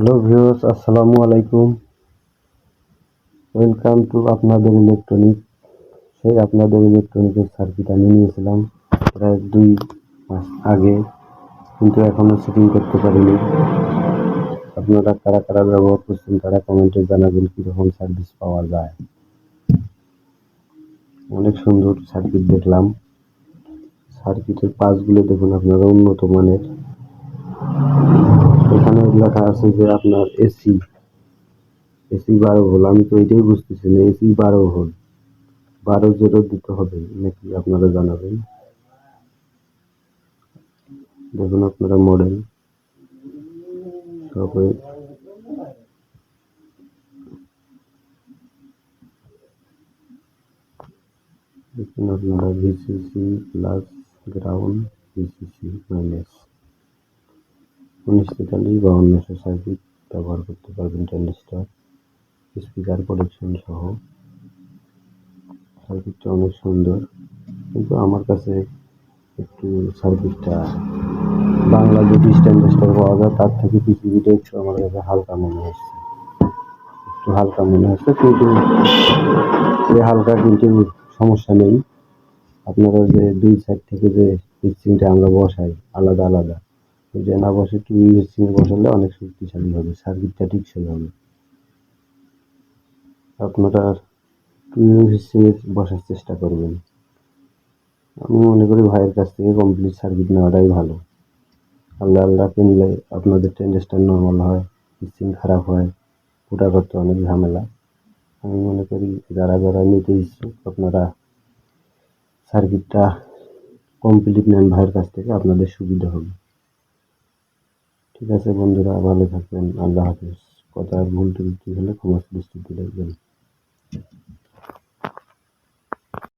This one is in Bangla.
হ্যালো ভিউয়ার্স, আসসালামু আলাইকুম। ওয়েলকাম টু আপনাদের ইলেকট্রনিক সেই আপনাদের ইলেকট্রনিকের সার্কিট আমি নিয়েছিলাম প্রায় দুই মাস আগে, কিন্তু এখনও সেটিং করতে পারিনি। আপনারা কারা কারা ব্যবহার করছেন, তারা কমেন্টে জানাবেন কীরকম সার্ভিস পাওয়া যায়। অনেক সুন্দর সার্কিট দেখলাম। সার্কিটের পাসগুলো দেখুন, আপনারা উন্নত মানের। এখানে লেখা আছে যে আপনার এসি এসি বারো ভোল আমি তো এটাই বুঝতেছি না এসি বারো ভোল বারো জিরো দিতে হবে নাকি আপনারা জানাবেন? দেখুন আপনারা মডেল তারপরে দেখুন আপনারা VCC plus ground VCC minus উনিশ তেতাল্লিশ বা অন্যশো সার্কিট ব্যবহার করতে পারবেন ট্রানজিস্টার, স্পিকার প্রোটেকশন সহ। সার্কিটটা অনেক সুন্দর, কিন্তু আমার কাছে একটু সার্কিটটা বাংলা যদি ট্রানজিস্টার পাওয়া যায়, তার থেকে পৃথিবীটা একটু আমার কাছে হালকা মনে হচ্ছে। একটু হালকা মনে হচ্ছে, কিন্তু এই হালকা কিন্তু সমস্যা নেই। আপনারা যে দুই সাইড থেকে যে মিক্সিংটা আমরা বসাই, আলাদা আলাদা। যে না বসে টু মিক্সিং বসালে অনেক শক্তিশালী হবে সার্কিটটা টিকসই হবে। আপনারা টু মিক্সিং বসার চেষ্টা করবেন। আমি মনে করি ভাইয়ের কাছ থেকে কমপ্লিট সার্কিট নেওয়াটাই ভালো। আল্লাহ আল্লাহ কিনলে আপনাদের ট্রেন্ডেস্টার নর্মাল হয় মিক্সিং খারাপ হয় ফুটা করতে অনেক ঝামেলা। আমি মনে করি যারা যারা নিতে ইচ্ছুক, আপনারা সার্কিটটা কমপ্লিট নেন ভাইয়ের কাছ থেকে, আপনাদের সুবিধা হবে। ঠিক আছে বন্ধুরা ভালো থাকবেন আল্লাহ হাফিজ। কথার ভুল ত্রুটি হলে ক্ষমা দৃষ্টিতে দেখবেন।